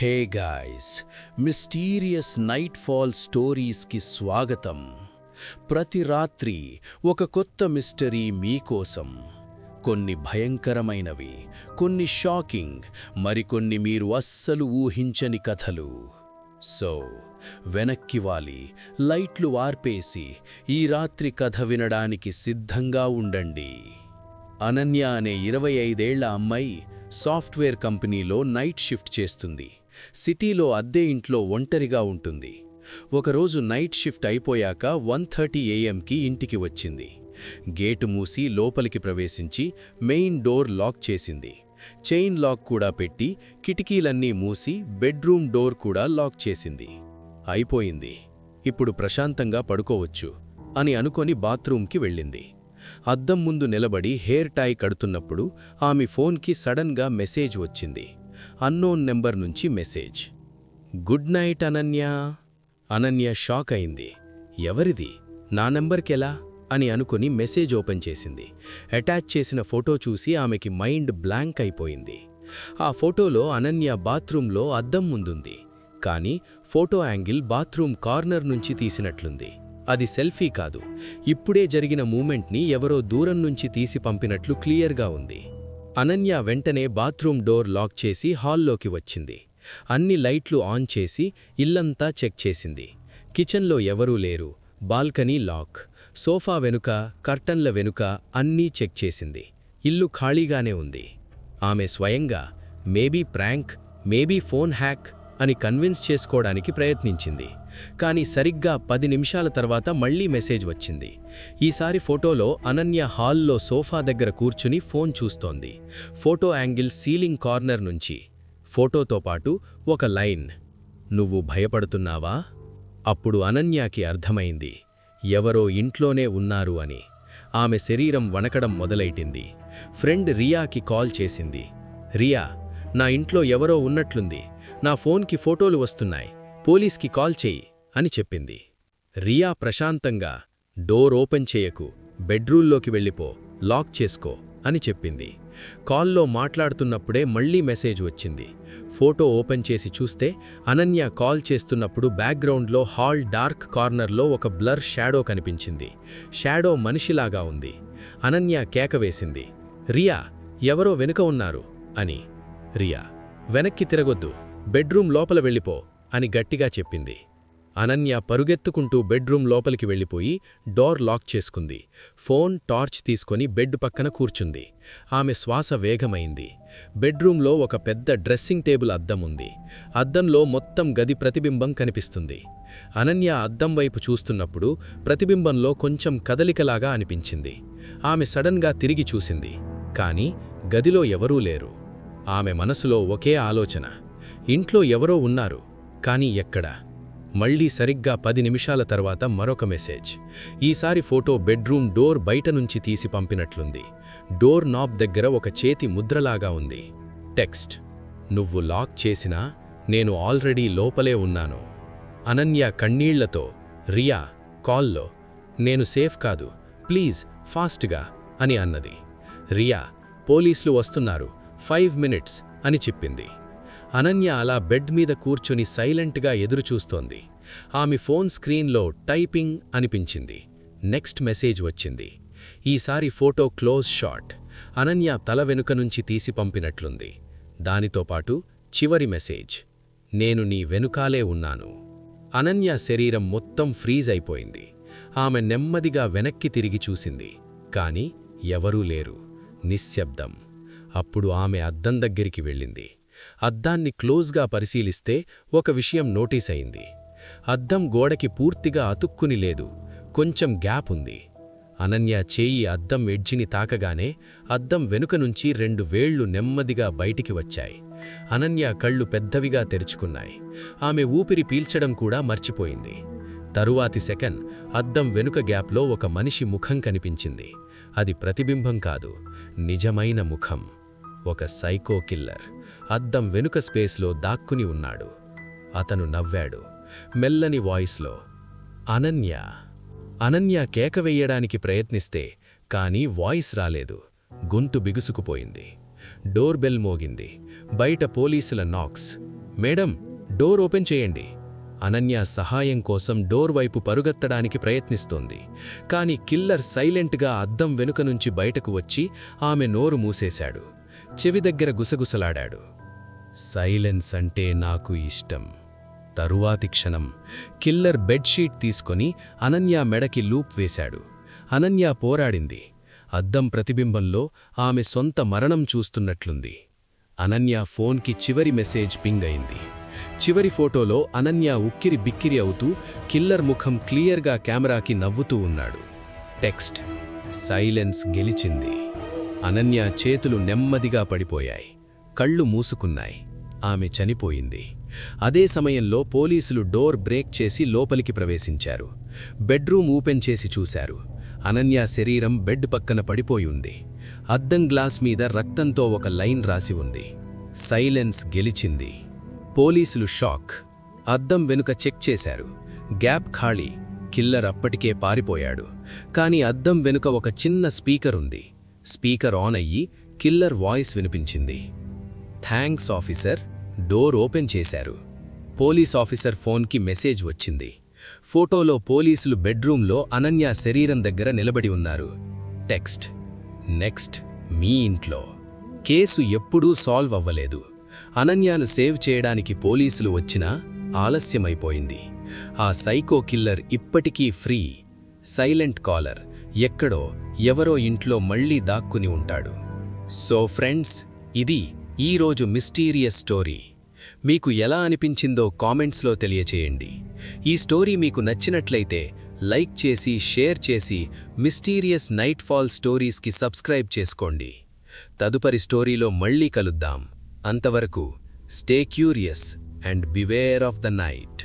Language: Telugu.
హే గాయ్స్ మిస్టీరియస్ నైట్ ఫాల్ స్టోరీస్కి స్వాగతం. ప్రతి రాత్రి ఒక కొత్త మిస్టరీ మీకోసం. కొన్ని భయంకరమైనవి కొన్ని షాకింగ్ మరికొన్ని మీరు అస్సలు ఊహించని కథలు. సో వెనక్కి వాలి లైట్లు వార్పేసి ఈ రాత్రి కథ వినడానికి సిద్ధంగా ఉండండి. అనన్య అనే ఇరవై ఐదేళ్ళ అమ్మాయి సాఫ్ట్వేర్ కంపెనీలో నైట్ షిఫ్ట్ చేస్తుంది. సిటీలో అద్దె ఇంట్లో ఒంటరిగా ఉంటుంది. ఒకరోజు నైట్ షిఫ్ట్ అయిపోయాక వన్ థర్టీ ఏఎంకి ఇంటికి వచ్చింది. గేటు మూసి లోపలికి ప్రవేశించి మెయిన్ డోర్ లాక్ చేసింది. చైన్ లాక్ కూడా పెట్టి కిటికీలన్నీ మూసి బెడ్రూమ్ డోర్ కూడా లాక్ చేసింది. అయిపోయింది. ఇప్పుడు ప్రశాంతంగా పడుకోవచ్చు అని అనుకొని బాత్రూంకి వెళ్ళింది. అద్దం ముందు నిలబడి హెయిర్ టై కడుతున్నప్పుడు ఆమె ఫోన్కి సడన్గా మెసేజ్ వచ్చింది. అన్నోన్ నెంబర్ నుంచి message. Good night Ananya. Ananya shock అయింది. ఎవరిది? నా నెంబర్కెలా? అని అనుకుని మెసేజ్ ఓపెన్ చేసింది. అటాచ్ చేసిన ఫోటో చూసి ఆమెకి మైండ్ బ్లాంక్ అయిపోయింది. ఆ ఫోటోలో అనన్య బాత్రూంలో అద్దం ముందుంది. కానీ ఫోటో యాంగిల్ బాత్రూమ్ కార్నర్ నుంచి తీసినట్లుంది. అది సెల్ఫీ కాదు. ఇప్పుడే జరిగిన మూమెంట్ని ఎవరో దూరం నుంచి తీసి పంపినట్లు క్లియర్గా ఉంది. అనన్య వెంటనే బాత్రూమ్ డోర్ లాక్ చేసి హాల్లోకి వచ్చింది. అన్ని లైట్లు ఆన్ చేసి ఇల్లంతా చెక్ చేసింది. కిచెన్లో ఎవరూ లేరు. Balcony lock. సోఫా వెనుక కర్టన్ల వెనుక అన్నీ చెక్ చేసింది. ఇల్లు ఖాళీగానే ఉంది. ఆమె స్వయంగా maybe prank maybe phone hack అని కన్విన్స్ చేసుకోవడానికి ప్రయత్నించింది. కానీ సరిగ్గా పది నిమిషాల తర్వాత మళ్ళీ మెసేజ్ వచ్చింది. ఈసారి ఫోటోలో అనన్య హాల్లో సోఫా దగ్గర కూర్చుని ఫోన్ చూస్తోంది. ఫోటో యాంగిల్ సీలింగ్ కార్నర్ నుంచి. ఫోటోతో పాటు ఒక లైన్. నువ్వు భయపడుతున్నావా? అప్పుడు అనన్యాకి అర్థమైంది. ఎవరో ఇంట్లోనే ఉన్నారు అని. ఆమె శరీరం వణకడం మొదలైటింది. ఫ్రెండ్ రియాకి కాల్ చేసింది. రియా నా ఇంట్లో ఎవరో ఉన్నట్లుంది. నా ఫోన్కి ఫోటోలు వస్తున్నాయి. పోలీస్కి కాల్ చెయ్యి అని చెప్పింది. రియా ప్రశాంతంగా డోర్ ఓపెన్ చేయకు బెడ్రూల్లోకి వెళ్ళిపో లాక్ చేసుకో అని చెప్పింది. కాల్లో మాట్లాడుతున్నప్పుడే మళ్ళీ మెసేజ్ వచ్చింది. ఫోటో ఓపెన్ చేసి చూస్తే అనన్య కాల్ చేస్తున్నప్పుడు బ్యాక్గ్రౌండ్లో హాల్ డార్క్ కార్నర్లో ఒక బ్లర్ షాడో కనిపించింది. షాడో మనిషిలాగా ఉంది. అనన్య కేక వేసింది. రియా ఎవరో వెనుక ఉన్నారు అని. రియా వెనక్కి తిరగొద్దు. బెడ్రూమ్ లోపల వెళ్ళిపో అని గట్టిగా చెప్పింది. అనన్య పరుగెత్తుకుంటూ బెడ్రూమ్ లోపలికి వెళ్ళిపోయి డోర్ లాక్ చేసుకుంది. ఫోన్ టార్చ్ తీసుకొని బెడ్ పక్కన కూర్చుంది. ఆమె శ్వాస వేగమైంది. బెడ్రూంలో ఒక పెద్ద డ్రెస్సింగ్ టేబుల్ అద్దం ఉంది. అద్దంలో మొత్తం గది ప్రతిబింబం కనిపిస్తుంది. అనన్య అద్దం వైపు చూస్తున్నప్పుడు ప్రతిబింబంలో కొంచెం కదలికలాగా అనిపించింది. ఆమె సడన్గా తిరిగి చూసింది. కాని గదిలో ఎవరూ లేరు. ఆమె మనసులో ఒకే ఆలోచన. ఇంట్లో ఎవరో ఉన్నారు కానీ ఎక్కడ? మళ్ళీ సరిగ్గా పది నిమిషాల తర్వాత మరొక మెసేజ్. ఈసారి ఫోటో బెడ్రూమ్ డోర్ బయట నుంచి తీసి పంపినట్లుంది. డోర్ నాబ్ దగ్గర ఒక చేతి ముద్రలాగా ఉంది. టెక్స్ట్. నువ్వు లాక్ చేసినా నేను ఆల్రెడీ లోపలే ఉన్నాను. అనన్య కన్నీళ్ళతో రియా కాల్లో. నేను సేఫ్ కాదు. ప్లీజ్ ఫాస్ట్గా. అని అన్నది. రియా పోలీసులు వస్తున్నారు. ఫైవ్ మినిట్స్ అని చెప్పింది. అనన్య అలా బెడ్ మీద కూర్చొని సైలెంట్గా ఎదురుచూస్తోంది. ఆమె ఫోన్ స్క్రీన్లో టైపింగ్ అనిపించింది. నెక్స్ట్ మెసేజ్ వచ్చింది. ఈసారి ఫోటో క్లోజ్ షాట్. అనన్య తల వెనుక నుంచి తీసి పంపినట్లుంది. దానితో పాటు చివరి మెసేజ్. నేను నీ వెనుకాలే ఉన్నాను. అనన్య శరీరం మొత్తం ఫ్రీజ్ అయిపోయింది. ఆమె నెమ్మదిగా వెనక్కి తిరిగి చూసింది. కాని ఎవరూ లేరు. నిశ్శబ్దం. అప్పుడు ఆమె అద్దం దగ్గరికి వెళ్ళింది. అద్దాన్ని క్లోజ్గా పరిశీలిస్తే ఒక విషయం నోటీస్ అయింది. అద్దం గోడకి పూర్తిగా అతుక్కుని లేదు. కొంచెం గ్యాప్ ఉంది. అనన్య చేయి అద్దం ఎడ్జిని తాకగానే అద్దం వెనుక నుంచి రెండు వేళ్ళు నెమ్మదిగా బయటికి వచ్చాయి. అనన్య కళ్ళు పెద్దవిగా తెరుచుకున్నాయి. ఆమె ఊపిరి పీల్చడం కూడా మర్చిపోయింది. తరువాతి సెకండ్ అద్దం వెనుక గ్యాప్లో ఒక మనిషి ముఖం కనిపించింది. అది ప్రతిబింబం కాదు. నిజమైన ముఖం. ఒక సైకో కిల్లర్. అద్దం వెనుక స్పేస్లో దాక్కుని ఉన్నాడు. అతను నవ్వాడు. మెల్లని వాయిస్లో అనన్య అనన్య కేక వెయ్యడానికి ప్రయత్నిస్తే కానీ వాయిస్ రాలేదు. గొంతు బిగుసుకుపోయింది. డోర్ బెల్ మోగింది. బయట పోలీసుల నాక్స్. మేడం డోర్ ఓపెన్ చేయండి. అనన్య సహాయం కోసం డోర్ వైపు పరుగెత్తడానికి ప్రయత్నిస్తోంది. కాని కిల్లర్ సైలెంట్గా అద్దం వెనుక నుంచి బయటకు వచ్చి ఆమె నోరు మూసేశాడు. చెవి దగ్గర గుసగుసలాడాడు. సైలెన్స్ అంటే నాకు ఇష్టం. తరువాతి క్షణం కిల్లర్ బెడ్షీట్ తీసుకొని అనన్య మెడకి లూప్ వేశాడు. అనన్య పోరాడింది. అద్దం ప్రతిబింబంలో ఆమె సొంత మరణం చూస్తున్నట్లుంది. అనన్య ఫోన్కి చివరి మెసేజ్ పింగ్ అయింది. చివరి ఫోటోలో అనన్య ఉక్కిరి బిక్కిరి అవుతూ కిల్లర్ ముఖం క్లియర్గా కెమెరాకి నవ్వుతూ ఉన్నాడు. టెక్స్ట్ సైలెన్స్ గెలిచింది. అనన్య చేతులు నెమ్మదిగా పడిపోయాయి. కళ్ళు మూసుకున్నాయి. ఆమె చనిపోయింది. అదే సమయంలో పోలీసులు డోర్ బ్రేక్ చేసి లోపలికి ప్రవేశించారు. బెడ్రూమ్ ఓపెన్ చేసి చూశారు. అనన్య శరీరం బెడ్ పక్కన పడిపోయి ఉంది. అద్దం గ్లాస్ మీద రక్తంతో ఒక లైన్ రాసి ఉంది. సైలెన్స్ గెలిచింది. పోలీసులు షాక్. అద్దం వెనుక చెక్ చేశారు. గ్యాప్ ఖాళీ. కిల్లర్ అప్పటికే పారిపోయాడు. కాని అద్దం వెనుక ఒక చిన్న స్పీకర్ ఉంది. స్పీకర్ ఆన్ అయ్యి కిల్లర్ వాయిస్ వినిపించింది. థ్యాంక్స్ ఆఫీసర్ డోర్ ఓపెన్ చేశారు. పోలీస్ ఆఫీసర్ ఫోన్కి మెసేజ్ వచ్చింది. ఫోటోలో పోలీసులు బెడ్రూంలో అనన్య శరీరం దగ్గర నిలబడి ఉన్నారు. టెక్స్ట్ నెక్స్ట్ మీ ఇంట్లో. కేసు ఎప్పుడూ సాల్వ్ అవ్వలేదు. అనన్యాను సేవ్ చేయడానికి పోలీసులు వచ్చినా ఆలస్యమైపోయింది. ఆ సైకో కిల్లర్ ఇప్పటికీ ఫ్రీ. Silent caller. ఎక్కడో ఎవరో ఇంట్లో మళ్ళీ దాక్కుని ఉంటాడు. సో ఫ్రెండ్స్ ఇది ఈరోజు మిస్టీరియస్ స్టోరీ. మీకు ఎలా అనిపించిందో కామెంట్స్లో తెలియచేయండి. ఈ స్టోరీ మీకు నచ్చినట్లయితే లైక్ చేసి షేర్ చేసి మిస్టీరియస్ నైట్ ఫాల్ స్టోరీస్కి సబ్స్క్రైబ్ చేసుకోండి. తదుపరి స్టోరీలో మళ్ళీ కలుద్దాం. అంతవరకు stay curious and beware of the night.